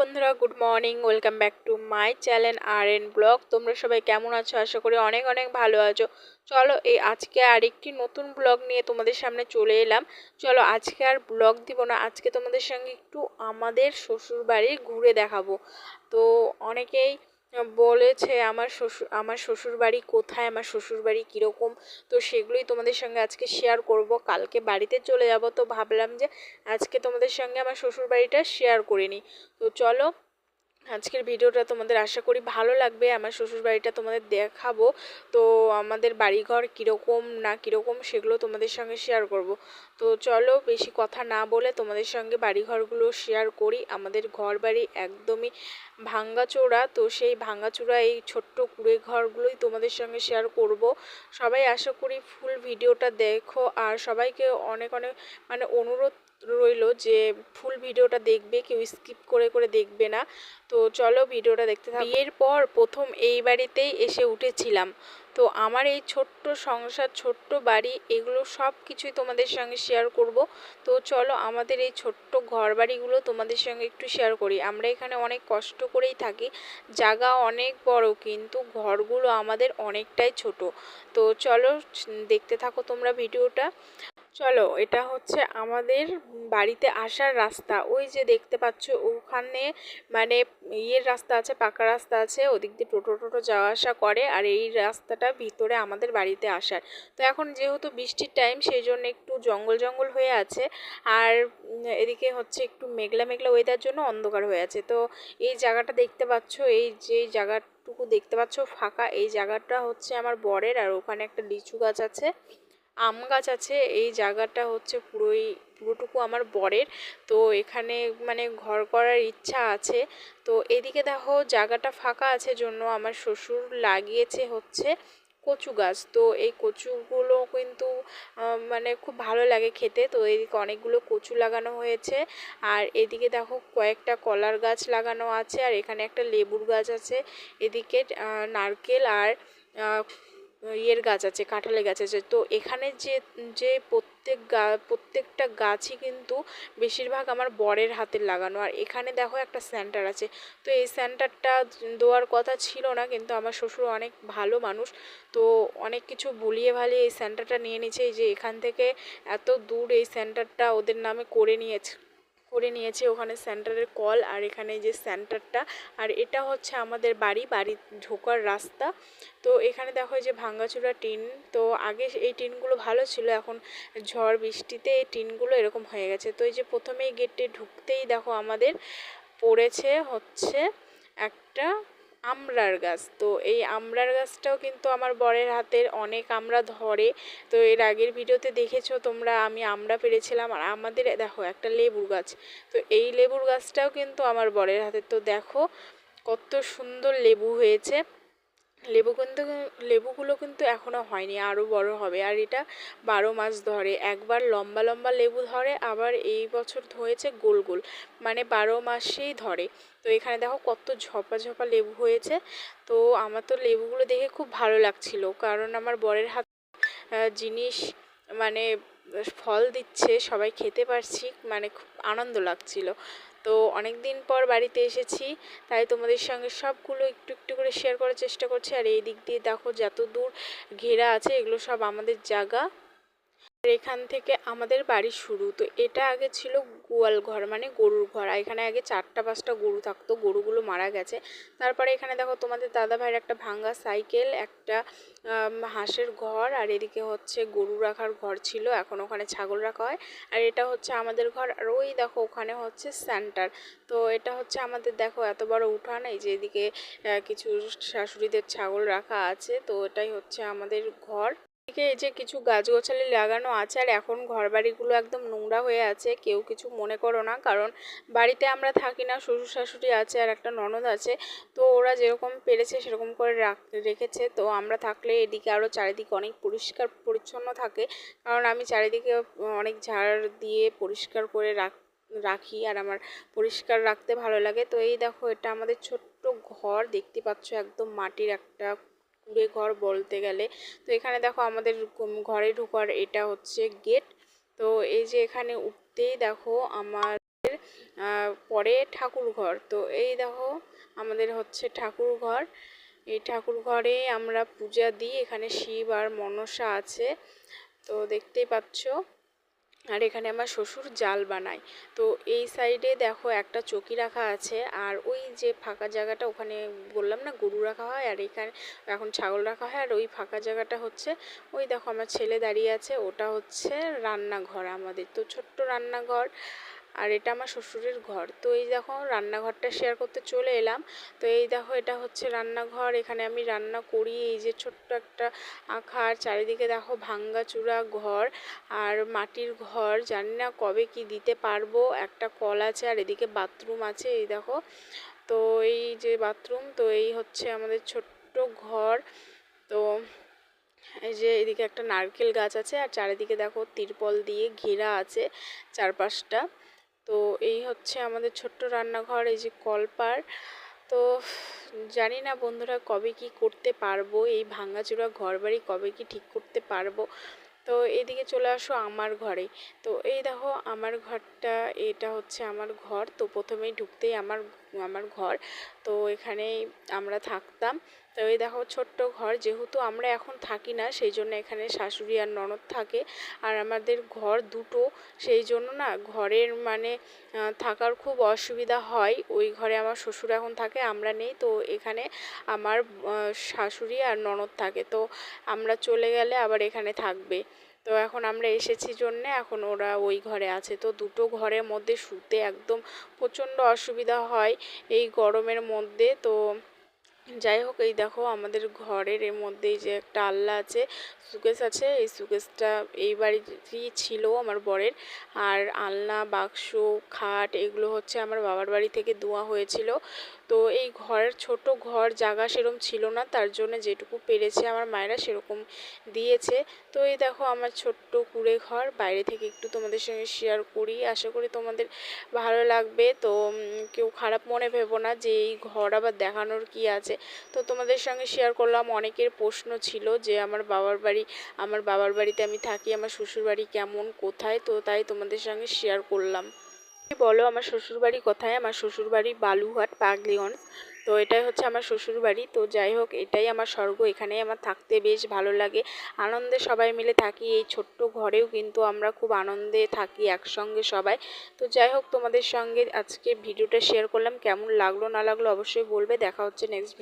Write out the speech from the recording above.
বন্ধুরা good morning welcome back to my channel R N blog তোমরা সবাই কেমন আছো? আশা করি অনেক অনেক ভালো আছো। চলো, এই আজকে আরেকটি নতুন ব্লগ নিয়ে তোমাদের সামনে চলে এলাম। চলো, আজকে আর ব্লগ দিব না। আজকে তোমাদের সঙ্গে একটু আমাদের শ্বশুরবাড়ি ঘুরে দেখাবো। তো, অনেকেই বলেছে, আমার শ্বশুর, আমার শ্বশুরবাড়ি কোথায়? আমার শ্বশুরবাড়ি কীরকম? তো সেগুলোই তোমাদের সঙ্গে আজকে শেয়ার করব। কালকে বাড়িতে চলে যাব, তো ভাবলাম যে আজকে তোমাদের সঙ্গে আমার শ্বশুরবাড়িটা শেয়ার করে নিই। তো চলো আজকের ভিডিওটা তোমাদের আশা করি ভালো লাগবে। আমার শ্বশুর বাড়িটা তোমাদের দেখাবো। তো আমাদের বাড়িঘর কীরকম, না কীরকম সেগুলো তোমাদের সঙ্গে শেয়ার করব। তো চলো বেশি কথা না বলে তোমাদের সঙ্গে বাড়িঘরগুলো শেয়ার করি। আমাদের ঘর বাড়ি একদমই ভাঙ্গাচোড়া তো সেই ভাঙ্গাচোড়া এই ছোট্ট কুড়ে ঘরগুলোই তোমাদের সঙ্গে শেয়ার করব। সবাই আশা করি ফুল ভিডিওটা দেখো। আর সবাইকে অনেক অনেক মানে অনুরোধ রইল যে ফুল ভিডিওটা দেখবে, কেউ স্কিপ করে করে দেখবে না। তো চলো ভিডিওটা দেখতে থাকো। বিয়ের পর প্রথম এই বাড়িতেই এসে উঠেছিলাম। তো আমার এই ছোট্ট সংসার, ছোট্ট বাড়ি, এগুলো সব কিছুই তোমাদের সঙ্গে শেয়ার করব। তো চলো আমাদের এই ছোট্ট ঘর বাড়িগুলো তোমাদের সঙ্গে একটু শেয়ার করি। আমরা এখানে অনেক কষ্ট করেই থাকি, জায়গা অনেক বড়, কিন্তু ঘরগুলো আমাদের অনেকটাই ছোট। তো চলো দেখতে থাকো তোমরা ভিডিওটা। চলো, এটা হচ্ছে আমাদের বাড়িতে আসার রাস্তা। ওই যে দেখতে পাচ্ছ, ওখানে মানে ইয়ের রাস্তা আছে, পাকা রাস্তা আছে, ওদিক দিয়ে টোটো টোটো যাওয়া আসা করে, আর এই রাস্তাটা ভিতরে আমাদের বাড়িতে আসার। তো এখন যেহেতু বৃষ্টির টাইম সেই জন্য একটু জঙ্গল জঙ্গল হয়ে আছে, আর এদিকে হচ্ছে একটু মেঘলা মেঘলা ওয়েদার জন্য অন্ধকার হয়ে আছে। তো এই জায়গাটা দেখতে পাচ্ছ, এই যে জায়গাটুকু দেখতে পাচ্ছ ফাঁকা, এই জায়গাটা হচ্ছে আমার বরের, আর ওখানে একটা লিচু গাছ আছে। আম গাছ আছে, এই জায়গাটা হচ্ছে পুরোই, পুরোটুকু আমার বরের। তো এখানে মানে ঘর করার ইচ্ছা আছে। তো এদিকে দেখো জায়গাটা ফাঁকা আছে জন্য আমার শ্বশুর লাগিয়েছে হচ্ছে কচু গাছ। তো এই কচুগুলো কিন্তু মানে খুব ভালো লাগে খেতে। তো এদিকে অনেকগুলো কচু লাগানো হয়েছে। আর এদিকে দেখো কয়েকটা কলার গাছ লাগানো আছে। আর এখানে একটা লেবুর গাছ আছে। এদিকে নারকেল আর ইয়ের গাছ আছে, কাঁঠালের গাছ আছে। তো এখানে যে যে প্রত্যেক গা, প্রত্যেকটা গাছই কিন্তু বেশিরভাগ আমার বরের হাতের লাগানো। আর এখানে দেখো একটা সেন্টার আছে। তো এই সেন্টারটা দেওয়ার কথা ছিল না, কিন্তু আমার শ্বশুর অনেক ভালো মানুষ। তো অনেক কিছু ভুলিয়ে ভালিয়ে এই সেন্টারটা নিয়ে নিয়েছে। এই যে এখান থেকে এত দূর এই সেন্টারটা ওদের নামে করে নিয়েছে। করে নিয়েছে ওখানে সেন্টারের কল আর এখানে যে সেন্টারটা। আর এটা হচ্ছে আমাদের বাড়ি বাড়ি ঢোকার রাস্তা। তো এখানে দেখো যে ভাঙ্গাচুরা টিন, তো আগে এই টিনগুলো ভালো ছিল, এখন ঝড়, বৃষ্টিতে এই টিনগুলো এরকম হয়ে গেছে। তো এই যে প্রথমেই গেটে ঢুকতেই দেখো আমাদের পড়েছে হচ্ছে একটা আমড়ার গাছ। তো এই আমড়ার গাছটাও কিন্তু আমার বরের হাতের অনেক আমরা ধরে। তো এর আগের ভিডিওতে দেখেছ তোমরা, আমি আমরা পেরেছিলাম। আর আমাদের, দেখো, একটা লেবু গাছ। তো এই লেবুর গাছটাও কিন্তু আমার বরের হাতের। তো দেখো, কত সুন্দর লেবু হয়েছে। লেবু কিন্তু, লেবুগুলো কিন্তু এখনও হয়নি আরও বড় হবে। আর এটা বারো মাস ধরে, একবার লম্বা লম্বা লেবু ধরে, আবার এই বছর হয়েছে গোল গোল মানে বারো মাসেই ধরে। তো এখানে দেখো কত ঝপা ঝপা লেবু হয়েছে। তো আমার তো লেবুগুলো দেখে খুব ভালো লাগছিল, কারণ আমার বরের হাত জিনিস মানে ফল দিচ্ছে, সবাই খেতে পারছি মানে খুব আনন্দ লাগছিল। তো অনেক দিন পর বাড়িতে এসেছি, তাই তোমাদের সঙ্গে সবগুলো একটু একটু করে শেয়ার করার চেষ্টা করছি। আর এই দিক দিয়ে দেখো যত দূর ঘেরা আছে, এগুলো সব আমাদের জায়গা। এখান থেকে আমাদের বাড়ি শুরু। তো এটা আগে ছিল গোয়াল ঘর মানে গরুর ঘর। এখানে আগে চারটা, পাঁচটা গরু থাকতো, গরুগুলো মারা গেছে। তারপরে এখানে দেখো তোমাদের দাদা ভাইয়ের একটা ভাঙ্গা সাইকেল, একটা হাঁসের ঘর, আর এদিকে হচ্ছে গরু রাখার ঘর ছিল। এখন ওখানে ছাগল রাখা হয়। আর এটা হচ্ছে আমাদের ঘর। আর ওই দেখো ওখানে হচ্ছে সেন্টার তো এটা হচ্ছে আমাদের, দেখো এত বড় উঠান, এই যে এদিকে কিছু শাশুড়িদের ছাগল রাখা আছে। তো এটাই হচ্ছে আমাদের ঘর। এদিকে এই যে কিছু গাছগাছালি লাগানো আছে আর এখন ঘর বাড়িগুলো একদম নোংরা হয়ে আছে, কেউ কিছু মনে করো না, কারণ বাড়িতে আমরা থাকি না শ্বশুর শাশুড়ি আছে আর একটা ননদ আছে, তো ওরা যেরকম পেরেছে সেরকম করে রেখেছে, তো আমরা থাকলে এদিকে আরও চারিদিকে অনেক পরিষ্কার পরিচ্ছন্ন থাকে, কারণ আমি চারিদিকে অনেক ঝাড় দিয়ে পরিষ্কার করে রাখ, রাখি আর আমার পরিষ্কার রাখতে ভালো লাগে, তো এই দেখো এটা আমাদের ছোট্ট ঘর, দেখতে পাচ্ছ একদম মাটির একটা কুড়ে ঘর বলতে গেলে। তো এখানে দেখো আমাদের ঘরে ঢোকার এটা হচ্ছে গেট। তো এই যে এখানে উঠতেই দেখো আমাদের পরে ঠাকুর ঘর। তো এই দেখো আমাদের হচ্ছে ঠাকুর ঘর। এই ঠাকুর ঘরে আমরা পূজা দিই, এখানে শিব আর মনসা আছে। তো দেখতেই পাচ্ছ। আর এখানে আমার শ্বশুর জাল বানায়। তো এই সাইডে দেখো একটা চকি রাখা আছে আর ওই যে ফাঁকা জায়গাটা ওখানে বললাম না গরু রাখা হয় আর এখানে এখন ছাগল রাখা হয় আর ওই ফাঁকা জায়গাটা হচ্ছে ওই দেখো আমার ছেলে দাঁড়িয়ে আছে ওটা হচ্ছে রান্নাঘর আমাদের। তো ছোট্ট রান্নাঘর আর এটা আমার শ্বশুরের ঘর। তো এই দেখো, রান্নাঘরটা শেয়ার করতে চলে এলাম। তো এই দেখো, এটা হচ্ছে রান্নাঘর। এখানে আমি রান্না করি। এই যে ছোট্ট একটা আখার, চারিদিকে দেখো ভাঙ্গা চূড়া ঘর আর মাটির ঘর। জানি না কবে কি দিতে পারব। একটা কল আছে আর এদিকে বাথরুম আছে, এই দেখো। তো এই যে বাথরুম, তো এই হচ্ছে আমাদের ছোট্ট ঘর। তো এই যে এদিকে একটা নারকেল গাছ আছে আর চারিদিকে দেখো তিরপল দিয়ে ঘেরা আছে চারপাশটা। তো এই হচ্ছে আমাদের ছোট্ট রান্নাঘর, এই যে কলপার। তো জানি না বন্ধুরা কবে কি করতে পারব, এই ভাঙাচোরা ঘর বাড়ি কবে কি ঠিক করতে পারব। তো এদিকে চলে আসো আমার ঘরে। তো এই দেখো আমার ঘরটা, এটা হচ্ছে আমার ঘর। তো প্রথমেই ঢুকতেই আমার আমার ঘর। তো এখানেই আমরা থাকতাম। তো এই দেখো ছোট্ট ঘর, যেহেতু আমরা এখন থাকি না, সেই জন্য এখানে শাশুড়ি আর ননদ থাকে। আর আমাদের ঘর দুটো, সেই জন্য না ঘরের মানে থাকার খুব অসুবিধা হয়। ওই ঘরে আমার শ্বশুর এখন থাকে, আমরা নেই। তো এখানে আমার শাশুড়ি আর ননদ থাকে। তো আমরা চলে গেলে আবার এখানে থাকবে। তো এখন আমরা এসেছি জন্যে, এখন ওরা ওই ঘরে আছে। তো দুটো ঘরের মধ্যে শুতে একদম প্রচণ্ড অসুবিধা হয় এই গরমের মধ্যে। তো যাই হোক, এই দেখো আমাদের ঘরের এর মধ্যেই যে একটা আল্লা আছে সুকেস আছে, এই সুকেসটা এই বাড়িতেই ছিল আমার বরের। আর আলনা, বাক্স, খাট এগুলো হচ্ছে আমার বাবার বাড়ি থেকে দেওয়া হয়েছিল। তো এই ঘরের ছোট ঘর জায়গা সেরকম ছিল না, তার জন্য যেটুকু পেরেছে আমার মায়েরা সেরকম দিয়েছে। তো এই দেখো আমার ছোট্ট কুড়ে ঘর, বাইরে থেকে একটু তোমাদের সঙ্গে শেয়ার করি। আশা করি তোমাদের ভালো লাগবে। তো কেউ খারাপ মনে ভেবো না যে এই ঘর আবার দেখানোর কি আছে। তো তোমাদের সঙ্গে শেয়ার করলাম, অনেকের প্রশ্ন ছিল যে আমার বাবার বাড়ি, আমার বাবার বাড়িতে আমি থাকি, আমার শ্বশুর বাড়ি কেমন, কোথায়? তো তাই তোমাদের সঙ্গে শেয়ার করলাম। বলো আমার শ্বশুরবাড়ি কোথায়? আমার শ্বশুরবাড়ি বালুঘাট পাগলিগঞ্জ। তো এটাই হচ্ছে আমার শ্বশুরবাড়ি তো যাই হোক, এটাই আমার স্বর্গ, এখানেই আমার থাকতে বেশ ভালো লাগে। আনন্দে সবাই মিলে থাকি, এই ছোট্ট ঘরেও কিন্তু আমরা খুব আনন্দে থাকি একসঙ্গে সবাই। তো যাই হোক, তোমাদের সঙ্গে আজকে ভিডিওটা শেয়ার করলাম। কেমন লাগল, না লাগল অবশ্যই বলবে। দেখা হচ্ছে নেক্সট